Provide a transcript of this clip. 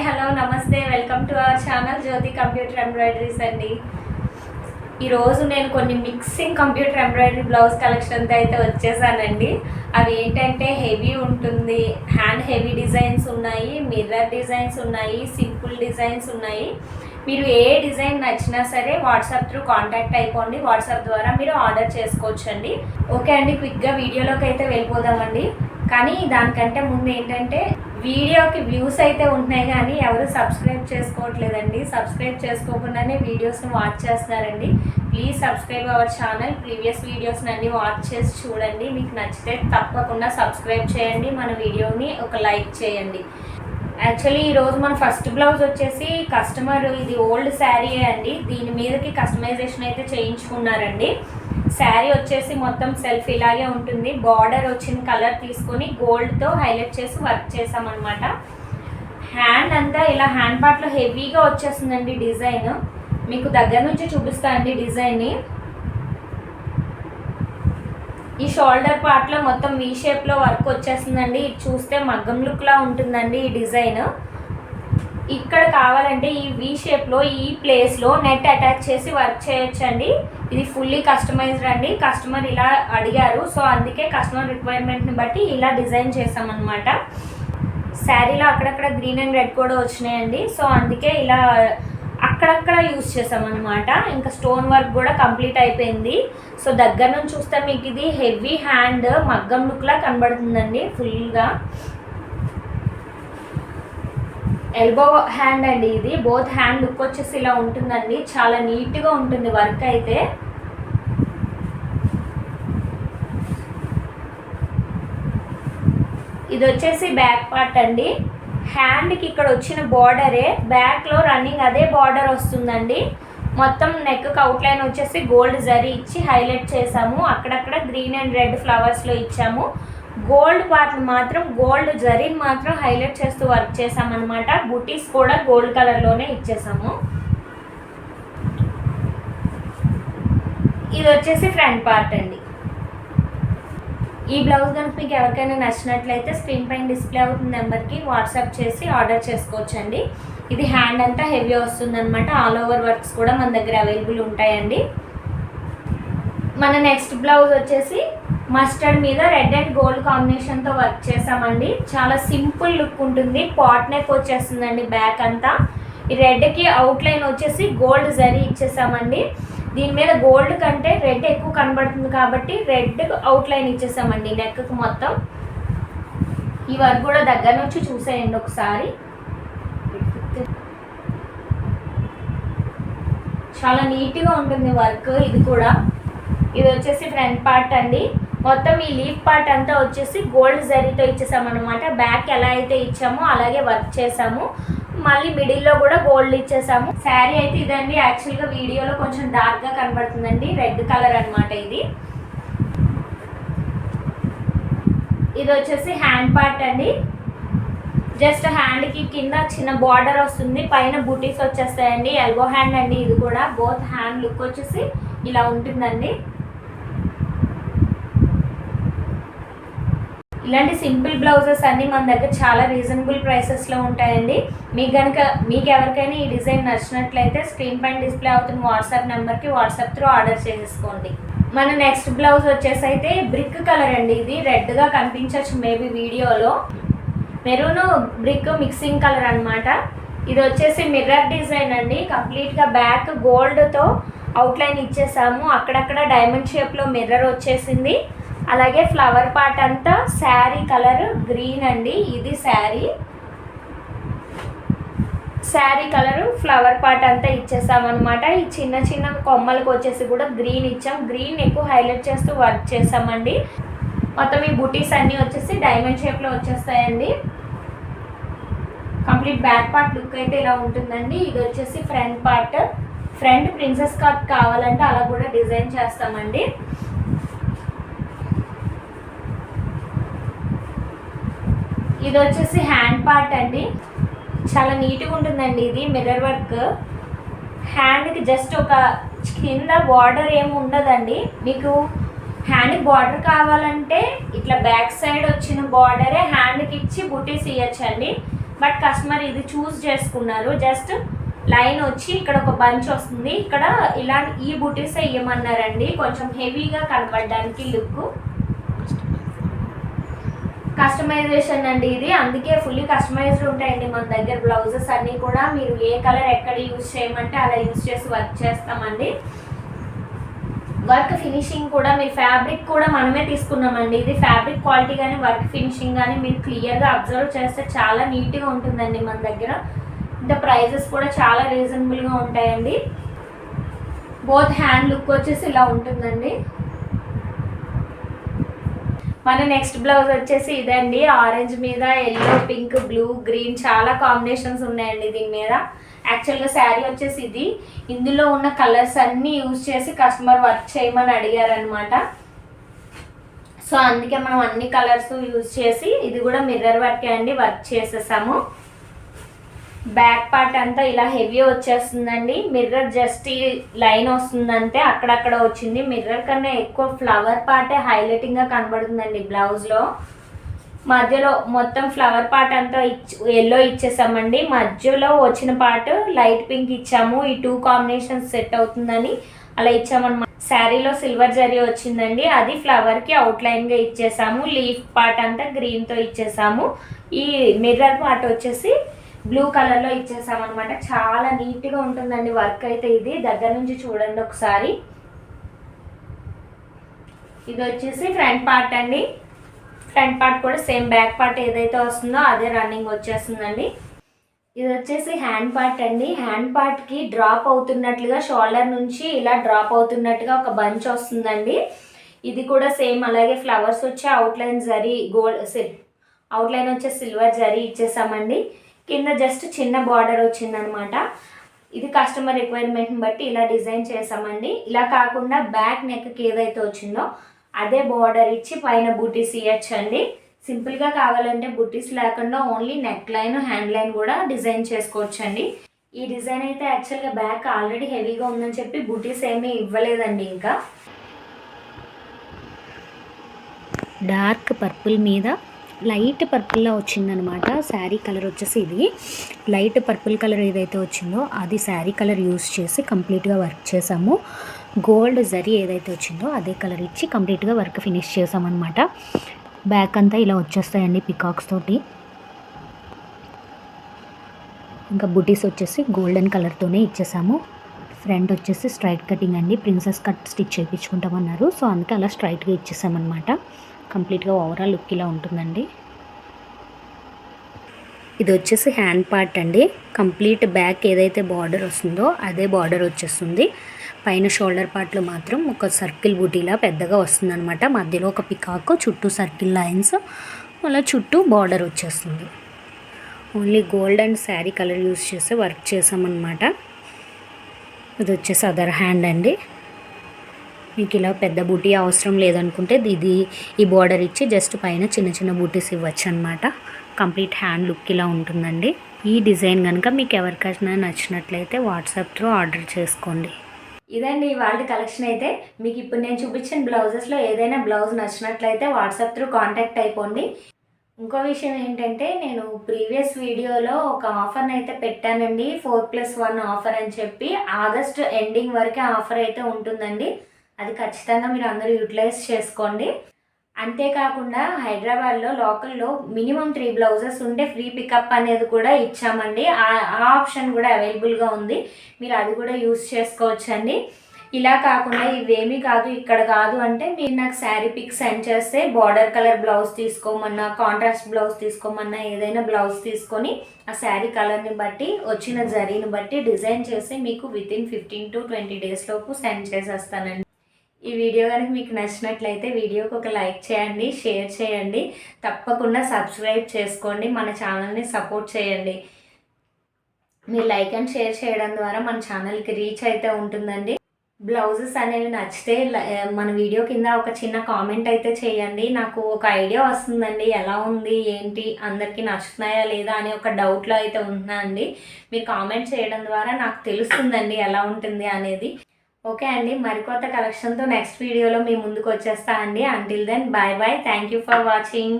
Hi hello నమస్తే. Welcome to our channel Jyothi computer embroideries అండి. ఈరోజు నేను కొన్ని మిక్సింగ్ కంప్యూటర్ ఎంబ్రాయిడరీ బ్లౌజ్ కలెక్షన్తో అయితే వచ్చేసానండి. అవి ఏంటంటే హెవీ ఉంటుంది. హ్యాండ్ హెవీ డిజైన్స్ ఉన్నాయి మిర్రర్ డిజైన్స్ ఉన్నాయి సింపుల్ డిజైన్స్ ఉన్నాయి. మీరు ఏ డిజైన్ నచ్చినా సరే వాట్సాప్ త్రూ కాంటాక్ట్ అయిపోండి. వాట్సాప్ ద్వారా మీరు ఆర్డర్ చేసుకోవచ్చండి. ఓకే అండి క్విక్గా వీడియోలోకి అయితే వెళ్ళిపోదామండి. కానీ దానికంటే ముందు ఏంటంటే వీడియోకి వ్యూస్ అయితే ఉంటున్నాయి కానీ ఎవరు సబ్స్క్రైబ్ చేసుకోవట్లేదండి. సబ్స్క్రైబ్ చేసుకోకుండానే వీడియోస్ని వాచ్ చేస్తున్నారండి. Please subscribe our channel. Previous వీడియోస్ని అన్ని వాచ్ చేసి చూడండి. మీకు నచ్చితే తప్పకుండా సబ్స్క్రైబ్ చేయండి. మన వీడియోని ఒక లైక్ చేయండి. యాక్చువల్లీ ఈరోజు మన ఫస్ట్ బ్లౌజ్ వచ్చేసి కస్టమర్ ఇది ఓల్డ్ శారీ అండి. దీని మీదకి కస్టమైజేషన్ అయితే చేయించుకున్నారండి. శారీ వచ్చేసి మొత్తం సెల్ఫ్ ఇలాగే ఉంటుంది. బార్డర్ వచ్చిన కలర్ తీసుకొని గోల్డ్తో హైలైట్ చేసి వర్క్ చేసామన్నమాట. హ్యాండ్ అంతా ఇలా హ్యాండ్ పార్ట్లో హెవీగా వచ్చేస్తుందండి డిజైన్. మీకు దగ్గర నుంచి చూపిస్తా అండి డిజైన్ని ఈ షోల్డర్ పార్ట్లో మొత్తం వీ షేప్లో వర్క్ వచ్చేస్తుందండి. ఇది చూస్తే మగ్గం లుక్లా ఉంటుందండి ఈ డిజైన్. ఇక్కడ కావాలంటే ఈ వీ షేప్లో ఈ ప్లేస్లో నెట్ అటాచ్ చేసి వర్క్ చేయొచ్చండి. ఇది ఫుల్లీ కస్టమైజ్డ్ అండి. కస్టమర్ ఇలా అడిగారు. సో అందుకే కస్టమర్ రిక్వైర్మెంట్ని బట్టి ఇలా డిజైన్ చేసామన్నమాట శారీలో అక్కడక్కడ గ్రీన్ అండ్ రెడ్ కూడా వచ్చినాయండి. సో అందుకే ఇలా అక్కడక్కడ యూస్ చేసామన్నమాట ఇంకా స్టోన్ వర్క్ కూడా కంప్లీట్ అయిపోయింది. సో దగ్గర నుంచి చూస్తే మీకు ఇది హెవీ హ్యాండ్ మగ్గం లుక్లా కనబడుతుందండి ఫుల్గా ఎల్బో హ్యాండ్ అండి ఇది. బోత్ హ్యాండ్ లుక్ వచ్చేసి ఇలా ఉంటుందండి. చాలా నీట్గా ఉంటుంది వర్క్ అయితే. ఇది వచ్చేసి బ్యాక్ పార్ట్ అండి. హ్యాండ్కి ఇక్కడ వచ్చిన బార్డరే బ్యాక్లో రన్నింగ్ అదే బార్డర్ వస్తుందండి. మొత్తం నెక్ అవుట్లైన్ వచ్చేసి గోల్డ్ జరీ ఇచ్చి హైలైట్ చేసాము. అక్కడక్కడ గ్రీన్ అండ్ రెడ్ ఫ్లవర్స్లో ఇచ్చాము. గోల్డ్ పార్ట్ మాత్రం గోల్డ్ జరీని మాత్రం హైలైట్ చేస్తూ వర్క్ చేసామన్నమాట బుటీస్ కూడా గోల్డ్ కలర్లోనే ఇచ్చేసాము. ఇది వచ్చేసి ఫ్రంట్ పార్ట్ అండి. ఈ బ్లౌజ్ కనుక మీకు ఎవరికైనా నచ్చినట్లయితే స్క్రీన్ పైన డిస్ప్లే అవుతున్న నెంబర్కి వాట్సాప్ చేసి ఆర్డర్ చేసుకోవచ్చండి. ఇది హ్యాండ్ అంతా హెవీ వస్తుందన్నమాట. ఆల్ ఓవర్ వర్క్స్ కూడా మన దగ్గర అవైలబుల్ ఉంటాయండి. మన నెక్స్ట్ బ్లౌజ్ వచ్చేసి మస్టర్డ్ మీద రెడ్ అండ్ గోల్డ్ కాంబినేషన్తో వర్క్ చేసామండి. చాలా సింపుల్ లుక్ ఉంటుంది. పాట్ నెక్ వచ్చేస్తుందండి బ్యాక్ అంతా. ఈ రెడ్కి అవుట్లైన్ వచ్చేసి గోల్డ్ జరీ ఇచ్చేసామండి. దీని మీద గోల్డ్ కంటే రెడ్ ఎక్కువ కనబడుతుంది కాబట్టి రెడ్ అవుట్లైన్ ఇచ్చేసామండి నెక్కి మొత్తం. ఈ వర్క్ కూడా దగ్గర నుంచి చూసేయండి ఒకసారి. చాలా నీట్గా ఉంటుంది వర్క్ ఇది కూడా. ఇది వచ్చేసి ఫ్రంట్ పార్ట్ అండి. మొత్తం ఈ లీఫ్ పార్ట్ అంతా వచ్చేసి గోల్డ్ జరీతో ఇచ్చేసామన్నమాట. బ్యాక్ ఎలా అయితే ఇచ్చామో అలాగే వర్క్ చేసాము. మళ్ళీ మిడిల్లో కూడా గోల్డ్ ఇచ్చేసాము. శారీ అయితే ఇదండి. యాక్చువల్గా వీడియోలో కొంచెం డార్క్గా కనబడుతుందండి. రెడ్ కలర్ అనమాట ఇది. ఇది వచ్చేసి హ్యాండ్ పార్ట్ అండి. జస్ట్ హ్యాండ్కి కింద చిన్న బార్డర్ వస్తుంది. పైన బూటీస్ వచ్చేస్తాయండి. ఎల్బో హ్యాండ్ అండి ఇది కూడా. బోత్ హ్యాండ్ లుక్ వచ్చేసి ఇలా ఉంటుందండి. ఇలాంటి సింపుల్ బ్లౌజెస్ అన్నీ మన దగ్గర చాలా రీజనబుల్ ప్రైసెస్లో ఉంటాయండి. మీకు కనుక మీకు ఎవరికైనా ఈ డిజైన్ నచ్చినట్లయితే స్క్రీన్ పైన డిస్ప్లే అవుతున్న వాట్సాప్ నెంబర్కి వాట్సాప్ త్రూ ఆర్డర్ చేసేసుకోండి. మన నెక్స్ట్ బ్లౌజ్ వచ్చేసి అయితే బ్రిక్ కలర్ అండి ఇది. రెడ్గా కనిపించవచ్చు మేబీ వీడియోలో. మెరూన్ బ్రిక్ మిక్సింగ్ కలర్ అనమాట ఇది వచ్చేసి మిర్రర్ డిజైన్ అండి. కంప్లీట్గా బ్యాక్ గోల్డ్తో అవుట్లైన్ ఇచ్చేసాము. అక్కడక్కడ డైమండ్ షేప్లో మిర్రర్ వచ్చేసింది. అలాగే ఫ్లవర్ పార్ట్ అంతా శారీ కలర్ గ్రీన్ అండి. ఇది sari. Sari colour flower part అంతా ఇచ్చేసామన్నమాట. ఈ చిన్న చిన్న కొమ్మలకు వచ్చేసి కూడా గ్రీన్ ఇచ్చాం. గ్రీన్ ఎక్కువ హైలైట్ చేస్తూ వర్క్ చేసామండి. మొత్తం ఈ బుటీస్ అన్నీ వచ్చేసి డైమండ్ షేప్లో వచ్చేస్తాయండి. కంప్లీట్ బ్యాక్ పార్ట్ లుక్ అయితే ఇలా ఉంటుందండి. ఇది వచ్చేసి front part front princess cut కావాలంటే అలా కూడా డిజైన్ చేస్తామండి. ఇది వచ్చేసి హ్యాండ్ పార్ట్ అండి. చాలా నీట్గా ఉంటుందండి ఇది మిర్రర్ వర్క్. హ్యాండ్కి జస్ట్ ఒక కింద బార్డర్ ఏమి ఉండదండి. మీకు హ్యాండ్కి బార్డర్ కావాలంటే ఇట్లా బ్యాక్ సైడ్ వచ్చిన బార్డరే హ్యాండ్కి ఇచ్చి బుటీస్ ఇవ్వచ్చండి బట్ కస్టమర్ ఇది చూస్ చేసుకున్నారు. జస్ట్ లైన్ వచ్చి ఇక్కడ ఒక బంచ్ వస్తుంది. ఇక్కడ ఇలా ఈ బుటీసే ఇవ్వమన్నారండి కొంచెం హెవీగా కనపడడానికి లుక్. కస్టమైజేషన్ అండి ఇది. అందుకే ఫుల్లీ కస్టమైజ్డ్ ఉంటాయండి మన దగ్గర బ్లౌజెస్ అన్నీ కూడా. మీరు ఏ కలర్ ఎక్కడ యూజ్ చేయమంటే అలా యూజ్ చేసి వర్క్ చేస్తామండి. వర్క్ ఫినిషింగ్ కూడా మీరు ఫ్యాబ్రిక్ కూడా మనమే తీసుకున్నామండి. ఇది ఫ్యాబ్రిక్ క్వాలిటీ కానీ వర్క్ ఫినిషింగ్ కానీ మీరు క్లియర్గా అబ్జర్వ్ చేస్తే చాలా నీట్గా ఉంటుందండి మన దగ్గర. ఇంకా ప్రైజెస్ కూడా చాలా రీజనబుల్గా ఉంటాయండి. బోత్ హ్యాండ్ లుక్ వచ్చేసి ఇలా ఉంటుందండి. మన నెక్స్ట్ బ్లౌజ్ వచ్చేసి ఇదండి. ఆరెంజ్ మీద ఎల్లో పింక్ బ్లూ గ్రీన్ చాలా కాంబినేషన్స్ ఉన్నాయండి దీని మీద. యాక్చువల్గా శారీ వచ్చేసి ఇది. ఇందులో ఉన్న కలర్స్ అన్నీ యూజ్ చేసి కస్టమర్ వర్క్ చేయమని అడిగారనమాట సో అందుకే మనం అన్ని కలర్స్ యూజ్ చేసి ఇది కూడా మిర్రర్ వర్కే అండి వర్క్ చేసేసాము. బ్యాక్ పార్ట్ అంతా ఇలా హెవీ వచ్చేస్తుందండి. మిర్రర్ జస్ట్ ఈ లైన్ వస్తుందంటే అక్కడక్కడ వచ్చింది. మిర్రర్ కన్నా ఎక్కువ ఫ్లవర్ పార్టే హైలైటింగ్గా కనబడుతుందండి బ్లౌజ్లో మధ్యలో మొత్తం ఫ్లవర్ పార్ట్ అంతా ఇచ్ ఎల్లో ఇచ్చేసామండి. మధ్యలో వచ్చిన పార్ట్ లైట్ పింక్ ఇచ్చాము. ఈ టూ కాంబినేషన్స్ సెట్ అవుతుందని అలా ఇచ్చామన్నమాట. శారీలో సిల్వర్ జరీ వచ్చిందండి. అది ఫ్లవర్కి అవుట్లైన్గా ఇచ్చేసాము. లీఫ్ పార్ట్ అంతా గ్రీన్తో ఇచ్చేసాము. ఈ మిర్రర్ పార్ట్ వచ్చేసి బ్లూ కలర్లో ఇచ్చేసామన్నమాట. చాలా నీట్గా ఉంటుందండి వర్క్ అయితే ఇది. దగ్గర నుంచి చూడండి ఒకసారి. ఇది వచ్చేసి ఫ్రంట్ పార్ట్ అండి. ఫ్రంట్ పార్ట్ కూడా సేమ్ బ్యాక్ పార్ట్ ఏదైతే వస్తుందో అదే రన్నింగ్ వచ్చేస్తుందండి. ఇది వచ్చేసి హ్యాండ్ పార్ట్ అండి. హ్యాండ్ పార్ట్కి డ్రాప్ అవుతున్నట్లుగా షోల్డర్ నుంచి ఇలా డ్రాప్ అవుతున్నట్టుగా ఒక బంచ్ వస్తుందండి. ఇది కూడా సేమ్ అలాగే ఫ్లవర్స్ వచ్చే అవుట్లైన్ జరీ గోల్డ్ అవుట్లైన్ వచ్చే సిల్వర్ జరీ ఇచ్చేసామండి. కింద జస్ట్ చిన్న బార్డర్ వచ్చిందనమాట. ఇది కస్టమర్ రిక్వైర్మెంట్ని బట్టి ఇలా డిజైన్ చేసామండి ఇలా కాకుండా బ్యాక్ నెక్కి ఏదైతే వచ్చిందో అదే బార్డర్ ఇచ్చి పైన బూటీస్ ఇవ్వచ్చు అండి సింపుల్గా కావాలంటే బుటీస్ లేకుండా only neck line hand line కూడా డిజైన్ చేసుకోవచ్చు అండి ఈ డిజైన్ అయితే యాక్చువల్గా బ్యాక్ ఆల్రెడీ హెవీగా ఉందని చెప్పి బుటీస్ ఏమీ ఇవ్వలేదండి ఇంకా. డార్క్ పర్పుల్ మీద లైట్ పర్పుల్లో వచ్చిందనమాట. శారీ కలర్ వచ్చేసి ఇది. లైట్ పర్పుల్ కలర్ ఏదైతే వచ్చిందో అది శారీ కలర్ యూస్ చేసి కంప్లీట్గా వర్క్ చేసాము. గోల్డ్ జరీ ఏదైతే వచ్చిందో అదే కలర్ ఇచ్చి కంప్లీట్గా వర్క్ ఫినిష్ చేసామన్నమాట బ్యాక్ అంతా ఇలా వచ్చేస్తాయండి పికాక్స్ తోటి. ఇంకా బుటీస్ వచ్చేసి గోల్డెన్ కలర్తోనే ఇచ్చేసాము. ఫ్రంట్ వచ్చేసి స్ట్రైట్ కటింగ్ అండి. ప్రిన్సెస్ కట్ స్టిచ్ చేయించుకుంటామన్నారు. సో అందుకే అలా స్ట్రైట్గా ఇచ్చేసామన్నమాట కంప్లీట్గా ఓవరాల్ లుక్ ఇలా ఉంటుందండి. ఇది వచ్చేసి హ్యాండ్ పార్ట్ అండి. కంప్లీట్ బ్యాక్ ఏదైతే బార్డర్ వస్తుందో అదే బార్డర్ వచ్చేస్తుంది. పైన షోల్డర్ పార్ట్లో మాత్రం ఒక సర్కిల్ బుటీలా పెద్దగా వస్తుంది అనమాట మధ్యలో ఒక పికాక్ చుట్టూ సర్కిల్ లైన్స్ అలా చుట్టూ బార్డర్ వచ్చేస్తుంది. Only gold and sari colour use చేసి వర్క్ చేసామన్నమాట. ఇది వచ్చేసి అదర్ హ్యాండ్ అండి. మీకు ఇలా పెద్ద బూటీ అవసరం లేదనుకుంటే ఇది ఈ బార్డర్ ఇచ్చి జస్ట్ పైన చిన్న చిన్న బూటీస్ ఇవ్వచ్చు అనమాట కంప్లీట్ హ్యాండ్ లుక్ ఇలా ఉంటుందండి. ఈ డిజైన్ కనుక మీకు ఎవరికైనా నచ్చినట్లయితే వాట్సాప్ త్రూ ఆర్డర్ చేసుకోండి. ఇదండి వాళ్ళ కలెక్షన్ అయితే. మీకు ఇప్పుడు నేను చూపించిన బ్లౌజెస్లో ఏదైనా బ్లౌజ్ నచ్చినట్లయితే వాట్సాప్ త్రూ కాంటాక్ట్ అయిపోండి. ఇంకో విషయం ఏంటంటే నేను ప్రీవియస్ వీడియోలో ఒక ఆఫర్ని అయితే పెట్టానండి. ఫోర్ ప్లస్ వన్ ఆఫర్ అని చెప్పి ఆగస్ట్ ఎండింగ్ వరకే ఆఫర్ అయితే ఉంటుందండి. అది ఖచ్చితంగా మీరు అందరూ యూటిలైజ్ చేసుకోండి. అంతేకాకుండా హైదరాబాద్లో లోకల్లో మినిమం త్రీ బ్లౌజెస్ ఉంటే ఫ్రీ పికప్ అనేది కూడా ఇచ్చామండి. ఆ ఆప్షన్ కూడా అవైలబుల్గా ఉంది. మీరు అది కూడా యూస్ చేసుకోవచ్చండి. ఇలా కాకుండా ఇవేమీ కాదు ఇక్కడ కాదు అంటే మీరు నాకు శారీ పిక్ సెండ్ చేస్తే బార్డర్ కలర్ బ్లౌజ్ తీసుకోమన్నా కాంట్రాస్ట్ బ్లౌజ్ తీసుకోమన్నా ఏదైనా బ్లౌజ్ తీసుకొని ఆ శారీ కలర్ని బట్టి వచ్చిన జరీని బట్టి డిజైన్ చేసి మీకు within fifteen to twenty days లోపు సెండ్ చేసేస్తానండి. ఈ వీడియో కనుక మీకు నచ్చినట్లయితే వీడియోకి ఒక లైక్ చేయండి షేర్ చేయండి. తప్పకుండా సబ్స్క్రైబ్ చేసుకోండి మన ఛానల్ని సపోర్ట్ చేయండి. మీరు లైక్ అండ్ షేర్ చేయడం ద్వారా మన ఛానల్కి రీచ్ అయితే ఉంటుందండి. బ్లౌజెస్ అనేవి నచ్చితే మన వీడియో కింద ఒక చిన్న కామెంట్ అయితే చేయండి. నాకు ఒక ఐడియా వస్తుందండి ఎలా ఉంది ఏంటి అందరికీ నచ్చుతున్నాయా లేదా అని ఒక డౌట్లో అయితే ఉంటున్నా అండి. మీరు కామెంట్ చేయడం ద్వారా నాకు తెలుస్తుందండి ఎలా ఉంటుంది అనేది. ఓకే అండి మరికొత్త కలెక్షన్తో నెక్స్ట్ వీడియోలో మీ ముందుకు వచ్చేస్తా అండి. Until then bye bye thank you for watching